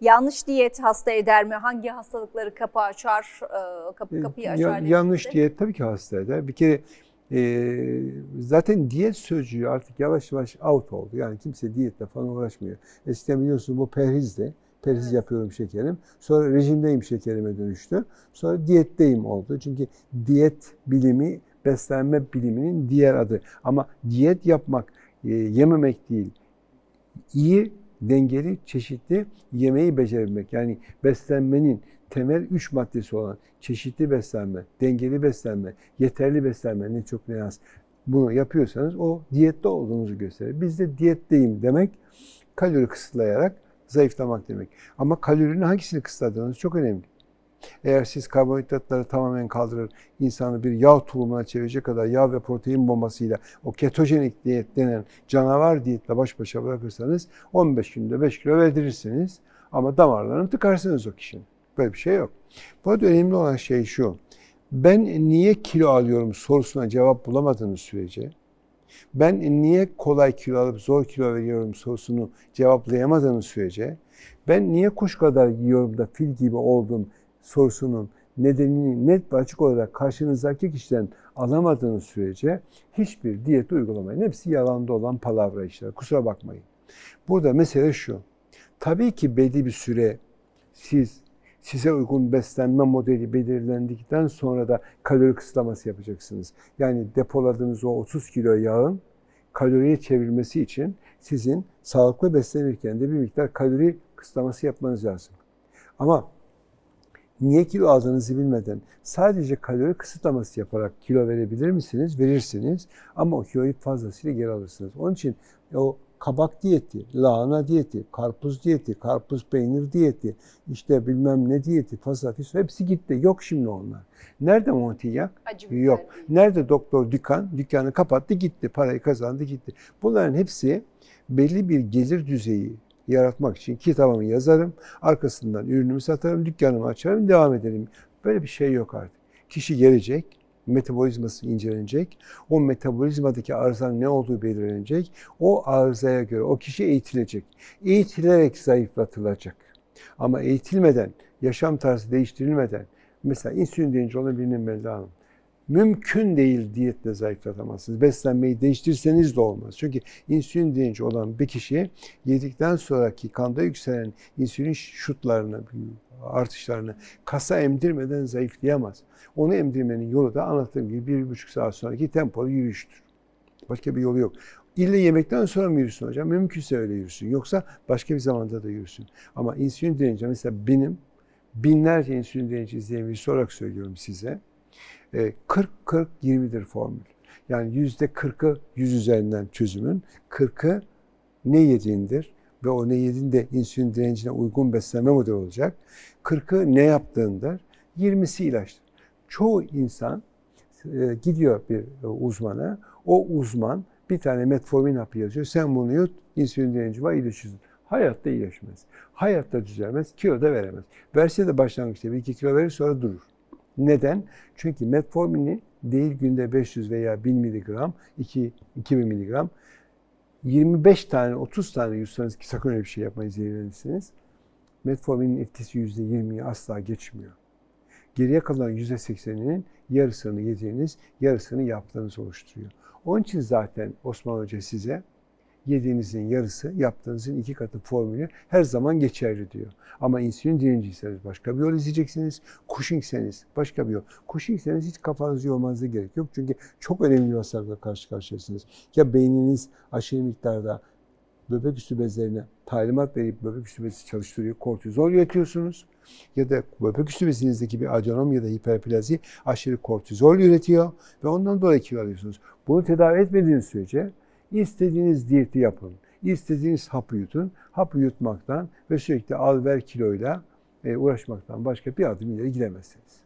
Yanlış diyet hasta eder mi? Hangi hastalıkları kapı açar, e, kapı kapıyı Ya- açar? dediğimizde? yanlış diyet tabii ki hasta eder. Bir kere e, zaten diyet sözcüğü artık yavaş yavaş out oldu. Yani kimse diyetle falan uğraşmıyor. Eskiden biliyorsunuz bu perhizdi. Perhiz Evet. yapıyorum şekerim. Sonra rejimdeyim şekerime dönüştü. Sonra diyetteyim oldu. Çünkü diyet bilimi beslenme biliminin diğer adı. Ama diyet yapmak e, yememek değil. İyi, dengeli, çeşitli yemeği becerebilmek. Yani beslenmenin temel üç maddesi olan çeşitli beslenme, dengeli beslenme, yeterli beslenme ne çok ne az. Bunu yapıyorsanız o diyette olduğunuzu gösterir. Bizde diyetteyim demek kalori kısıtlayarak zayıflamak demek. Ama kalorinin hangisini kısıtladığınız çok önemli. Eğer siz karbonhidratları tamamen kaldırır, insanı bir yağ tulumuna çevirecek kadar yağ ve protein bombasıyla o ketojenik diyet denen canavar diyetle baş başa bırakırsanız 15 günde 5 kilo verdirirsiniz ama damarlarını tıkarsınız o kişinin. Böyle bir şey yok. Bu arada önemli olan şey şu. Ben niye kilo alıyorum sorusuna cevap bulamadığınız sürece, ben niye kolay kilo alıp zor kilo veriyorum sorusunu cevaplayamadığınız sürece, ben niye kuş kadar yiyorum da fil gibi oldum sorusunun nedenini net ve açık olarak karşınızdaki kişiden alamadığınız sürece hiçbir diyet uygulamayın. Hepsi yalanda olan palavra işler. Kusura bakmayın. Burada mesele şu. Tabii ki belli bir süre siz size uygun beslenme modeli belirlendikten sonra da kalori kısıtlaması yapacaksınız. Yani depoladığınız o 30 kilo yağın kaloriye çevrilmesi için sizin sağlıklı beslenirken de bir miktar kalori kısıtlaması yapmanız lazım. Ama niye kilo aldığınızı bilmeden sadece kalori kısıtlaması yaparak kilo verebilir misiniz? Verirsiniz ama o kiloyu fazlasıyla geri alırsınız. Onun için o kabak diyeti, lahana diyeti, karpuz diyeti, karpuz peynir diyeti, işte bilmem ne diyeti, fasafiş hepsi gitti. Yok şimdi onlar. Nerede biber Yok. Nerede doktor dükkan? Dükkanı kapattı gitti. Parayı kazandı gitti. Bunların hepsi belli bir gelir düzeyi yaratmak için kitabımı yazarım. Arkasından ürünümü satarım, dükkanımı açarım, devam ederim. Böyle bir şey yok artık. Kişi gelecek, metabolizması incelenecek. O metabolizmadaki arızanın ne olduğu belirlenecek. O arızaya göre o kişi eğitilecek. Eğitilerek zayıflatılacak. Ama eğitilmeden, yaşam tarzı değiştirilmeden, mesela insülin direnci olan birinin Melda mümkün değil diyetle zayıflatamazsınız. Beslenmeyi değiştirseniz de olmaz. Çünkü insülin direnci olan bir kişi yedikten sonraki kanda yükselen insülin şutlarını, artışlarını kasa emdirmeden zayıflayamaz. Onu emdirmenin yolu da anlattığım gibi bir buçuk saat sonraki tempolu yürüyüştür. Başka bir yolu yok. İlle yemekten sonra mı yürüsün hocam? Mümkünse öyle yürüsün. Yoksa başka bir zamanda da yürüsün. Ama insülin direnci mesela benim binlerce insülin direnci izleyen birisi olarak söylüyorum size. 40-40-20'dir formül. Yani yüzde 40'ı 100 üzerinden çözümün, 40'ı ne yediğindir ve o ne yediğinde insülin direncine uygun beslenme modeli olacak. 40'ı ne yaptığındır, 20'si ilaçtır. Çoğu insan e, gidiyor bir e, uzmana, o uzman bir tane metformin hapı yazıyor, sen bunu yut, insülin direnci var, iyileşirsin. Hayatta iyileşmez. Hayatta düzelmez, kilo da veremez. Verse de başlangıçta bir iki kilo verir sonra durur. Neden? Çünkü metformini değil günde 500 veya 1000 miligram, 2, 2000 miligram 25 tane, 30 tane yutsanız ki sakın öyle bir şey yapmayı zehirlenirsiniz. Metforminin etkisi %20'yi asla geçmiyor. Geriye kalan %80'inin yarısını yediğiniz, yarısını yaptığınız oluşturuyor. Onun için zaten Osman Hoca size yediğinizin yarısı yaptığınızın iki katı formülü her zaman geçerli diyor. Ama insülin direnciyseniz başka bir yol izleyeceksiniz. Cushing'seniz başka bir yol. Cushing'seniz hiç kafanızı yormanıza gerek yok. Çünkü çok önemli bir hastalıkla karşı karşıyasınız. Ya beyniniz aşırı miktarda böbrek üstü bezlerine talimat verip böbrek üstü bezi çalıştırıyor, kortizol üretiyorsunuz. Ya da böbrek üstü bezinizdeki bir adenom ya da hiperplazi aşırı kortizol üretiyor ve ondan dolayı kilo alıyorsunuz. Bunu tedavi etmediğiniz sürece istediğiniz diyeti yapın, istediğiniz hapı yutun. Hapı yutmaktan ve sürekli al ver kiloyla e, uğraşmaktan başka bir adım ileri gidemezsiniz.